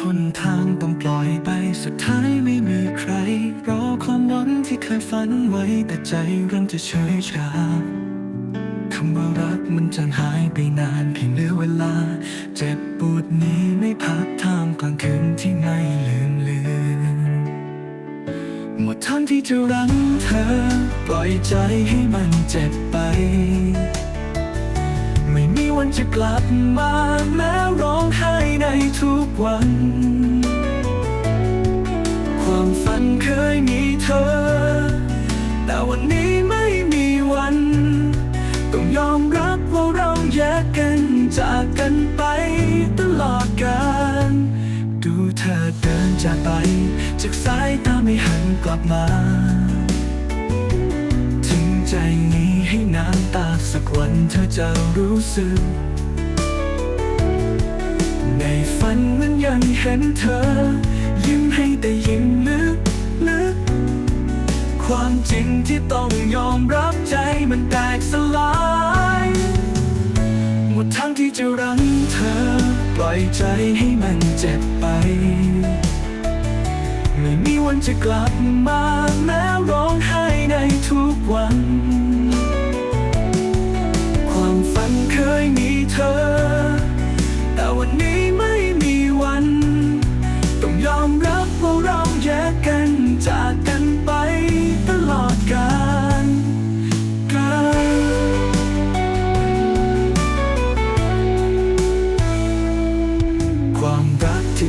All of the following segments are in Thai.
หนทางต้องปล่อยไปสุดท้ายไม่มีใคร รอความหวังที่เคยฝันไว้แต่ใจเริ่มจะเฉยชาคำว่ารักมันจางหายไปนานเพียงเหลือเวลา เจ็บปวดนี้ไม่พักทางกลางคืนที่ไม่ลืมเลือหมดทางที่จะรั้งเธอ ปล่อยใจให้มันเจ็บไป ไม่มีวันจะกลับมาแม้ร้องไห้ ในทุกวัน ความฝันเคยมีเธอ แต่วันนี้ไม่มีวัน ต้องยอมรับว่าเราแยกกันจากกันไปตลอดกาลดูเธอเดินจากไป จากสายตาไม่หันกลับมาถึงใจนี้ให้น้ำตาสักวันเธอจะรู้สึก นยังเห็นเธอ ยิ้มให้แต่ยิ้มลึกลึกความจริงที่ต้องยอมรับใจมันแตกสลาย หมดทางที่จะรั้งเธอ ปล่อยใจให้มันเจ็บไป ไม่มีวันจะกลับมาแม้ร้องไห้ในทุกวัน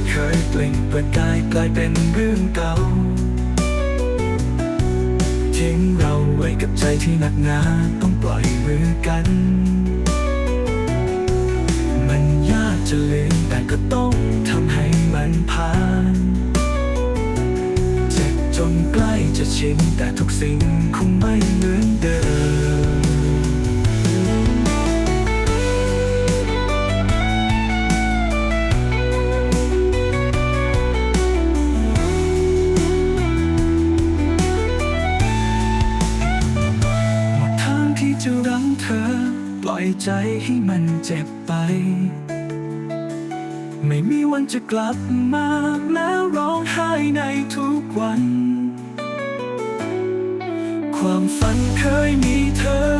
เคยเปล่งประกายกลายเป็นเรื่องเก่าทิ้งเราไว้กับใจที่หนักหนาต้องปล่อยมือกัน มันยากจะลืมแต่ก็ต้องทำให้มันผ่านเจ็บจนใกล้จะชินแต่ทุกสิ่งคงไม่เหมือน อยใจให้มันเจ็บไป ไม่มีวันจะกลับมาแล้วร้องไห้ในทุกวัน ความฝันเคยมีเธอ